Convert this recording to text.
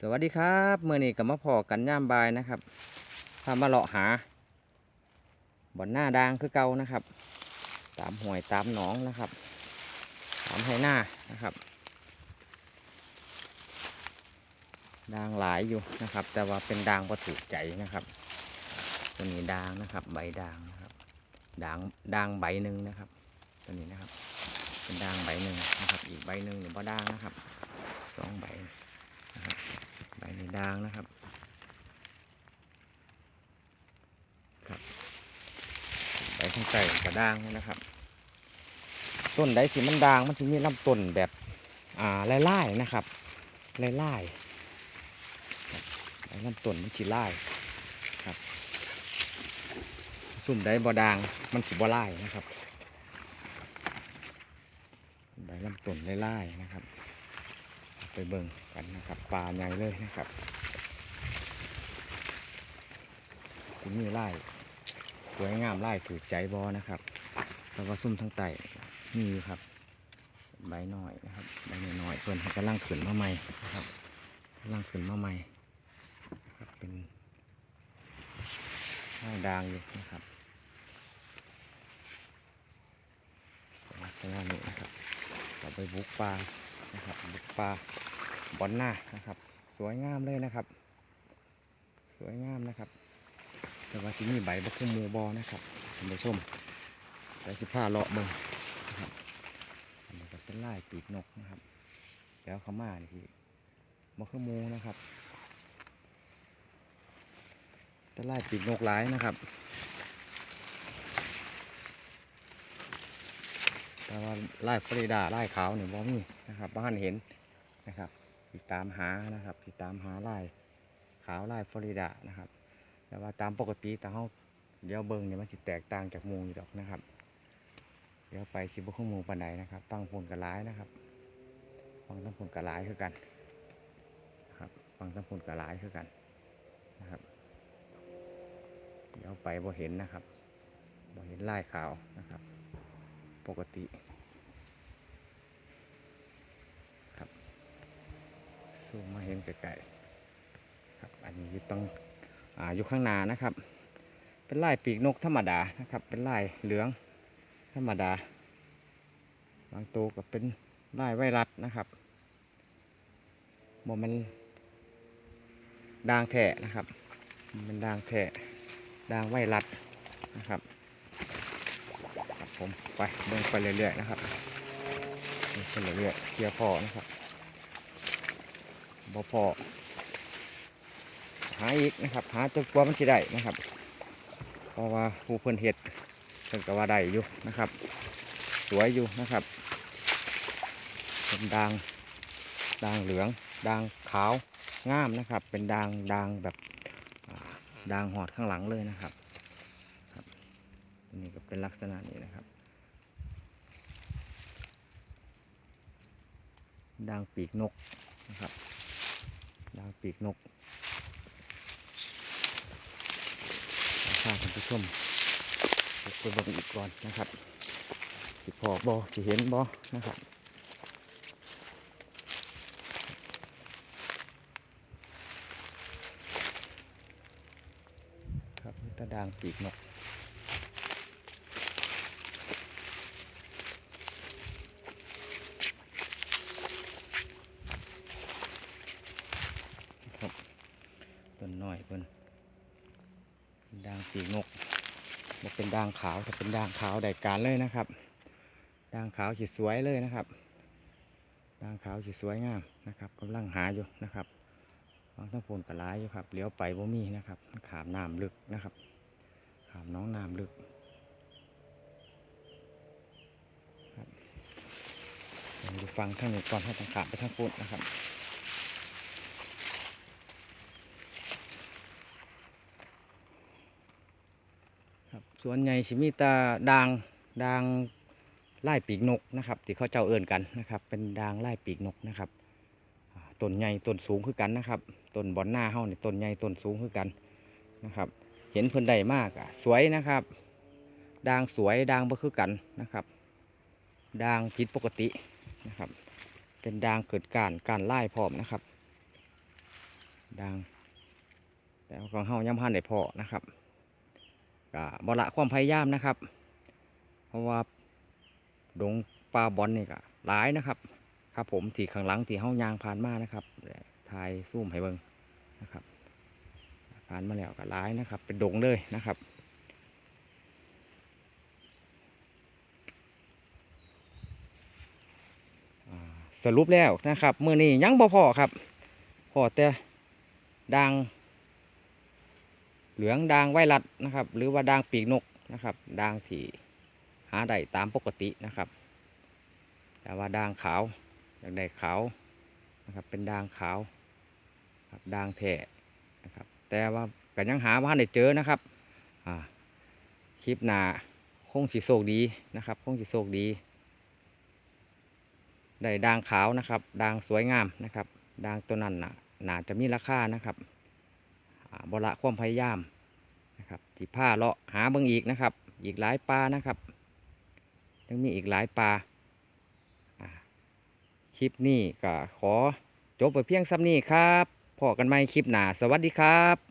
สวัสดีครับเมื่อนี้กับมาพอกันย่ามบายนะครับพามาเลาะหาบ่อนหน้าดางคือเก่านะครับ ตามห่วยตามหนองนะครับ ตามไห้หน้านะครับ ดางหลายอยู่นะครับ แต่ว่าเป็นดางพอถูกใจนะครับตัวนี้ดางนะครับ ใบดางนะครับดางดางใบหนึ่งนะครับตัวนี้นะครับ เป็นดางใบหนึ่งนะครับ อีกใบหนึ่งหรือบ่ดางนะครับสองใบนะครับ ใบในดางนะครับ ครับใบข้างใต้กระด้างนะครับ ต้นใดที่มันด่างมันจะมีลำต้นแบบอ่าไล่ๆนะครับไล่ๆครับใบลำต้นมันจีไล่ครับสุ่มใดบ่ด่างมันจีบ่ไล่นะครับใบลำต้นไล่ๆนะครับ ไปเบิ่งกันนะครับปลาใหญ่เลยนะครับที่นี่ไล่สวยงามไล่ถูกใจบอนะครับแล้วก็ซุ่มทั้งไตนี่ครับ ใบหน่อยนะครับใบหน่อยเพิ่นกำลังขึ้นมาใหม่นะครับกำลังขึ้นมาใหม่ครับเป็นข้าวดางอยู่นะครับลักษณะนี้นะครับเราไปบุกปลานะครับบุกปลา บอลหน้านะครับ สวยงามเลยนะครับ สวยงามนะครับ แต่ว่าที่นี่ใบบักคือหมูบอนะครับท่านผู้ชมแต่สิผ้าเลาะเบิ่งนะครับอันนี้ก็เป็นลายปีกนกนะครับ แล้วเขามาที่บักคือหมูนะครับเป็นลายปีกนกหลายนะครับแต่ว่าลายฟลอริดาลายขาวเนี่ยบ่มีนะครับบ้านเห็นนะครับ ติดตามหานะครับติดตามหาลายขาวลายฟลอริดานะครับ แต่ว่าตามปกติแต่เขาเดี๋ยวเบิ้งเนี่ยมันสิแตกต่างจากมูอยู่ดอกนะครับ เดี๋ยวไปชิบุข้งหมูปันไดนะครับฟังผลกระร้ายนะครับฟังตั้งผลกระร้ายคือกันนะครับฟังตั้งผลกระร้ายคือกันนะครับ เดี๋ยวไปบ่เห็นนะครับบ่เห็นลายขาวนะครับ ปกติ ซูมมาเห็นไกลๆครับ อันนี้อยู่ตรงอ่าอยู่ข้างหน้านะครับ เป็นลายปีกนกธรรมดานะครับ เป็นลายเหลืองธรรมดา บางตัวก็เป็นลายไวรัสนะครับบ่มันด่างแท้นะครับมันด่างแท้ด่างไวรัสนะครับครับผมไปเดินไปเรื่อยๆนะครับเดินไปเรื่อยๆเคลียร์พอนะครับ บ่พอหาอีกนะครับ หาจนกว่ามันจะได้นะครับ เพราะว่าผู้เพิ่นเห็ดเพิ่นก็ว่าได้อยู่นะครับ สวยอยู่นะครับเป็นด่างด่างเหลืองด่างขาวงามนะครับ เป็นด่างด่างแบบด่างหอดข้างหลังเลยนะครับครับอันนี่ก็เป็นลักษณะนี้นะครับด่างปีกนกนะครับ ดาวปีกนกพาคุณผู้ชมไปเบิ่งอีกก่อนนะครับสิพอบอสิเห็นบอนะครับครับนี่ตาดางปีกนก ต้ น้อยเพิ่นด่างปีกนกมันเป็นด่างขาวแต่เป็นด่างขาวได้การเลยนะครับด่างขาวสีสวยเลยนะครับด่างขาวสีสวยงามนะครับกำลังหาอยู่นะครับวางทั้งโพนกระร้ายอยู่ครับเลี้ยวไปบ่มีนะครับขามน้ำลึกนะครับ ขามน้องน้ำลึกดูฟังทางหนี้ก่อนให้ทางขามไปทางโพนนะครับ ครับ ส่วนใหญ่ชิมีแตาดางดางไล่ปีกนกนะครับที่เขาเจ้าเอิ้นกันนะครับ เป็นดางไล่ปีกนกนะครับต้นใหญ่ต้นสูงคือกันนะครับต้นบอนหน้าเฮาเนี่ต้นใหญ่ต้นสูงคือกันนะครับ เห็นเพิ่นได้มากอะสวยนะครับดางสวยดางบ่คือกันนะครับดางผิดปกตินะครับ เป็นดางเกิดการการไล่พร้อมนะครับดังแต่ว่าของเฮายังพันได้พอนะครับ ก็บละความพยายามนะครับ เพราะว่าดงปลาบอลนี่ก็หลายนะครับ ครับผมที่ข้างหลังที่เฮายางผ่านมานะครับถ่ายซูมให้เบิ่งนะครับ ผ่านมาแล้วก็หลายนะครับ เป็นดงเลยนะครับสรุปแล้วนะครับเมื่อนี้ยังบ่พอครับ พอแต่ด่าง เหลืองด่างไวรัสนะครับ หรือว่าด่างปีกนกนะครับด่างที่หาได้ตามปกตินะครับ แต่ว่าด่างขาวอยากได้ขาวนะครับ เป็นด่างขาวครับด่างแท้นะครับ แต่ว่าก็ยังหาว่าได้เจอนะครับอ่าคลิปหน้าคงสิโชคดีนะครับคงสิโชคดีได้ด่างขาวนะครับด่างสวยงามนะครับด่างตัวนั้นน่ะน่าจะมีราคานะครับ บละความพยายามนะครับที่ผ้าเลาะหาเบิ่งอีกนะครับ อีกหลายปลานะครับยังมีอีกหลายปลาคลิปนี้ก็ขอจบไปเพียงซ้ำนี้ครับพอกันใหม่คลิปหน้าสวัสดีครับ